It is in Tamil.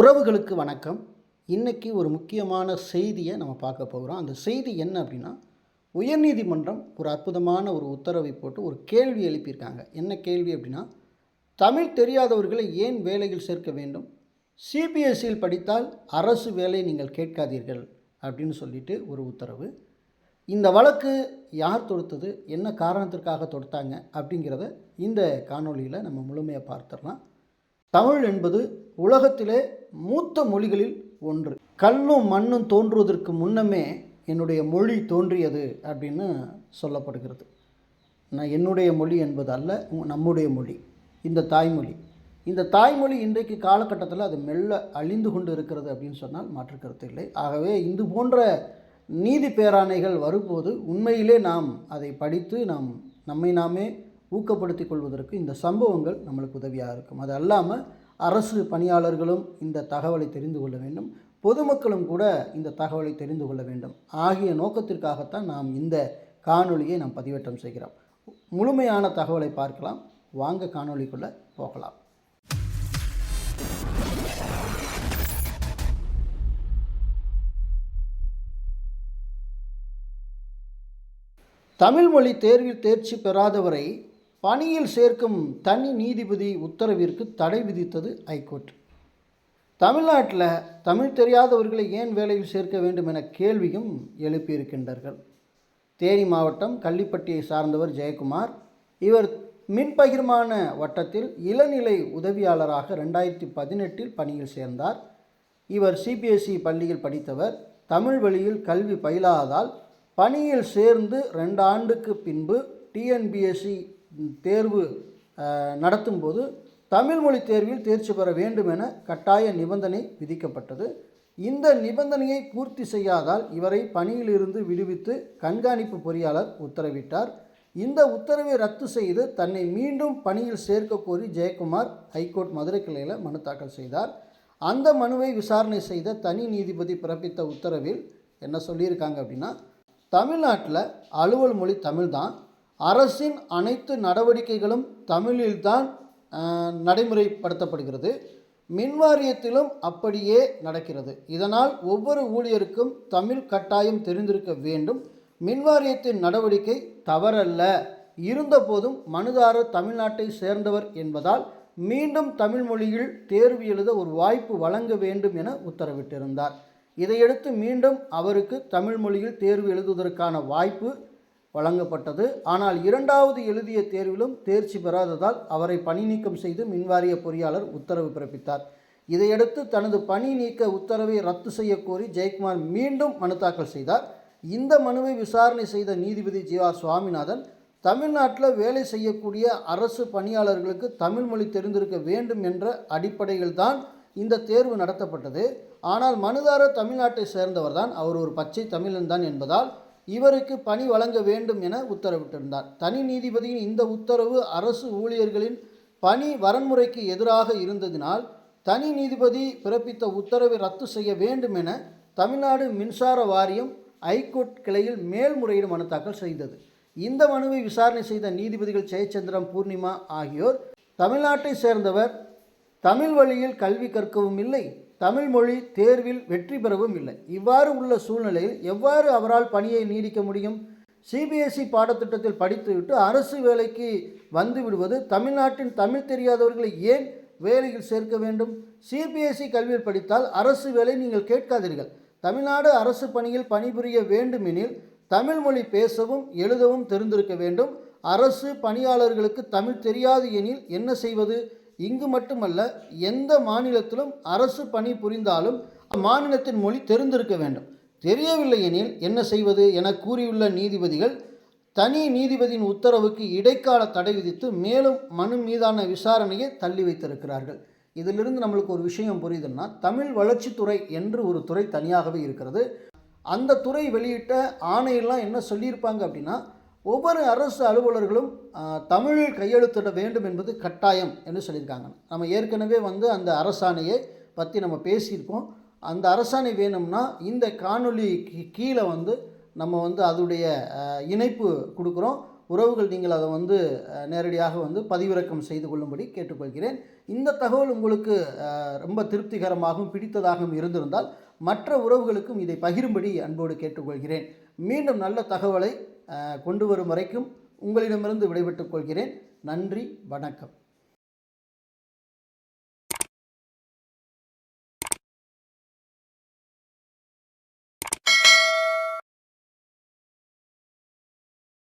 உறவுகளுக்கு வணக்கம். இன்றைக்கி ஒரு முக்கியமான செய்தியை நம்ம பார்க்க போகிறோம். அந்த செய்தி என்ன அப்படின்னா உயர்நீதிமன்றம் ஒரு அற்புதமான ஒரு உத்தரவை போட்டு ஒரு கேள்வி எழுப்பியிருக்காங்க. என்ன கேள்வி அப்படின்னா தமிழ் தெரியாதவர்களை ஏன் வேலையில் சேர்க்க வேண்டும்? சிபிஎஸ்சியில் படித்தால் அரசு வேலை நீங்கள் கேட்காதீர்கள் அப்படின்னு சொல்லிட்டு ஒரு உத்தரவு. இந்த வழக்கு யார் தொடுத்தது? என்ன காரணத்திற்காக தொடுத்தாங்க? அப்படிங்கிறத இந்த காணொலியில் நம்ம முழுமையாக பார்த்துடலாம். தமிழ் என்பது உலகத்திலே மூத்த மொழிகளில் ஒன்று. கல்லும் மண்ணும் தோன்றுவதற்கு முன்னமே என்னுடைய மொழி தோன்றியது அப்படின்னு சொல்லப்படுகிறது. நான் என்னுடைய மொழி என்பது அல்ல நம்முடைய மொழி இந்த தாய்மொழி. இந்த தாய்மொழி இன்றைக்கு காலகட்டத்தில் அது மெல்ல அழிந்து கொண்டு இருக்கிறது அப்படின்னு சொன்னால் மாற்று கருத்து இல்லை. ஆகவே இது போன்ற நீதி பேராணைகள் வரும்போது உண்மையிலே நாம் அதை படித்து நாம் நம்மை நாமே ஊக்கப்படுத்திக் கொள்வதற்கு இந்த சம்பவங்கள் நம்மளுக்கு உதவியாக இருக்கும். அது அல்லாமல் அரசு பணியாளர்களும் இந்த தகவலை தெரிந்து கொள்ள வேண்டும். பொதுமக்களும் கூட இந்த தகவலை தெரிந்து கொள்ள வேண்டும். ஆகிய நோக்கத்திற்காகத்தான் நாம் இந்த காணொளியை நாம் பதிவேற்றம் செய்கிறோம். முழுமையான தகவலை பார்க்கலாம். வாங்க காணொளிக்குள்ளே போகலாம். தமிழ் மொழி தேர்வில் தேர்ச்சி பெறாதவரை பணியில் சேர்க்கும் தனி நீதிபதி உத்தரவிற்கு தடை விதித்தது ஐகோர்ட். தமிழ்நாட்டில் தமிழ் தெரியாதவர்களை ஏன் வேலையில் சேர்க்க வேண்டும் என கேள்வியும் எழுப்பியிருக்கின்றார்கள். தேனி மாவட்டம் கள்ளிப்பட்டியை சார்ந்தவர் ஜெயக்குமார் இவர் மின் பகிர்மான வட்டத்தில் இளநிலை உதவியாளராக ரெண்டாயிரத்தி பதினெட்டில் பணியில் சேர்ந்தார். இவர் சிபிஎஸ்இ பள்ளியில் படித்தவர் தமிழ் வழியில் கல்வி பயிலாததால் பணியில் சேர்ந்து ரெண்டு ஆண்டுக்கு பின்பு டிஎன்பிஎஸ்சி தேர்வு நடத்தும் நடத்தும்போது தமிழ் மொழி தேர்வில் தேர்ச்சி பெற வேண்டும் என கட்டாய நிபந்தனை விதிக்கப்பட்டது. இந்த நிபந்தனையை பூர்த்தி செய்யாதால் இவரை பணியிலிருந்து விடுவித்து கண்காணிப்பு பொறியாளர் உத்தரவிட்டார். இந்த உத்தரவை ரத்து செய்து தன்னை மீண்டும் பணியில் சேர்க்க கோரி ஜெயக்குமார் ஹைகோர்ட் மதுரை கிளையில் மனு தாக்கல் செய்தார். அந்த மனுவை விசாரணை செய்த தனி நீதிபதி பிறப்பித்த உத்தரவில் என்ன சொல்லியிருக்காங்க அப்படின்னா தமிழ்நாட்டில் அலுவல் மொழி தமிழ்தான் அரசின் அனைத்து நடவடிக்கைகளும் தமிழில்தான் நடைமுறைப்படுத்தப்படுகிறது. மின்வாரியத்திலும் அப்படியே நடக்கிறது. இதனால் ஒவ்வொரு ஊழியருக்கும் தமிழ் கட்டாயம் தெரிந்திருக்க வேண்டும். மின்வாரியத்தின் நடவடிக்கை தவறல்ல. இருந்தபோதும் மனுதாரர் தமிழ்நாட்டை சேர்ந்தவர் என்பதால் மீண்டும் தமிழ் மொழியில் தேர்வு எழுத ஒரு வாய்ப்பு வழங்க வேண்டும் என உத்தரவிட்டிருந்தார். இதையடுத்து மீண்டும் அவருக்கு தமிழ் மொழியில் தேர்வு எழுதுவதற்கான வாய்ப்பு வழங்கப்பட்டது. ஆனால் இரண்டாவது எழுதிய தேர்விலும் தேர்ச்சி பெறாததால் அவரை பணி நீக்கம் செய்து மின்வாரிய பொறியாளர் உத்தரவு பிறப்பித்தார். இதையடுத்து தனது பணி நீக்க உத்தரவை ரத்து செய்யக்கோரி ஜெயக்குமார் மீண்டும் மனு தாக்கல் செய்தார். இந்த மனுவை விசாரணை செய்த நீதிபதி ஜி ஆர் சுவாமிநாதன் தமிழ்நாட்டில் வேலை செய்யக்கூடிய அரசு பணியாளர்களுக்கு தமிழ் மொழி தெரிந்திருக்க வேண்டும் என்ற அடிப்படையில்தான் இந்த தேர்வு நடத்தப்பட்டது. ஆனால் மனுதாரர் தமிழ்நாட்டை சேர்ந்தவர்தான். அவர் ஒரு பச்சை தமிழன் தான் என்பதால் இவருக்கு பணி வழங்க வேண்டும் என உத்தரவிட்டிருந்தார். தனி நீதிபதியின் இந்த உத்தரவு அரசு ஊழியர்களின் பணி வரன்முறைக்கு எதிராக இருந்ததினால் தனி நீதிபதி பிறப்பித்த உத்தரவை ரத்து செய்ய வேண்டும் என தமிழ்நாடு மின்சார வாரியம் ஐகோர்ட் கிளையில் மேல்முறையீடு மனு தாக்கல் செய்தது. இந்த மனுவை விசாரணை செய்த நீதிபதிகள் ஜெயச்சந்திரம் பூர்ணிமா ஆகியோர் தமிழ்நாட்டை சேர்ந்தவர் தமிழ் வழியில் கல்வி கற்கவும் இல்லை தமிழ் மொழி தேர்வில் வெற்றி பெறவும் இல்லை. இவ்வாறு உள்ள சூழ்நிலையில் எவ்வாறு அவரால் பணியை நீடிக்க முடியும்? சிபிஎஸ்இ பாடத்திட்டத்தில் படித்துவிட்டு அரசு வேலைக்கு வந்து விடுவது தமிழ்நாட்டின் தமிழ் தெரியாதவர்களை ஏன் வேலையில் சேர்க்க வேண்டும்? சிபிஎஸ்இ கல்வியில் படித்தால் அரசு வேலை நீங்கள் கேட்காதீர்கள். தமிழ்நாடு அரசு பணியில் பணிபுரிய வேண்டுமெனில் தமிழ் மொழி பேசவும் எழுதவும் தெரிந்திருக்க வேண்டும். அரசு பணியாளர்களுக்கு தமிழ் தெரியாது எனில் என்ன செய்வது? இங்கு மட்டுமல்ல எந்த மாநிலத்திலும் அரசு பணி புரிந்தாலும் அம்மாநிலத்தின் மொழி தெரிந்திருக்க வேண்டும். தெரியவில்லை எனில் என்ன செய்வது என கூறியுள்ள நீதிபதிகள் தனி நீதிபதியின் உத்தரவுக்கு இடைக்கால தடை விதித்து மேலும் மனு மீதான விசாரணையை தள்ளி வைத்திருக்கிறார்கள். இதிலிருந்து நம்மளுக்கு ஒரு விஷயம் புரியுதுன்னா தமிழ் வளர்ச்சித்துறை என்று ஒரு துறை தனியாகவே இருக்கிறது. அந்த துறை வெளியிட்ட ஆணையெல்லாம் என்ன சொல்லியிருப்பாங்க அப்படின்னா ஒவ்வொரு அரசு அலுவலர்களும் தமிழில் கையெழுத்திட வேண்டும் என்பது கட்டாயம் என்று சொல்லியிருக்காங்க. நம்ம ஏற்கனவே வந்து அந்த அரசாணையை பற்றி நம்ம பேசியிருக்கோம். அந்த அரசாணை வேணும்னா இந்த காணொலி கீ- கீழே வந்து நம்ம வந்து அதோடைய இணைப்பு கொடுக்குறோம். உறவுகள் நீங்கள் அதை வந்து நேரடியாக வந்து பதிவிறக்கம் செய்து கொள்ளும்படி கேட்டுக்கொள்கிறேன். இந்த தகவல் உங்களுக்கு ரொம்ப திருப்திகரமாகவும் பிடித்ததாகவும் இருந்திருந்தால் மற்ற உறவுகளுக்கும் இதை பகிரும்படி அன்போடு கேட்டுக்கொள்கிறேன். மீண்டும் நல்ல தகவலை கொண்டு வரும் வரைக்கும் உங்களிடமிருந்து விடைபெற்றுக் கொள்கிறேன். நன்றி வணக்கம்.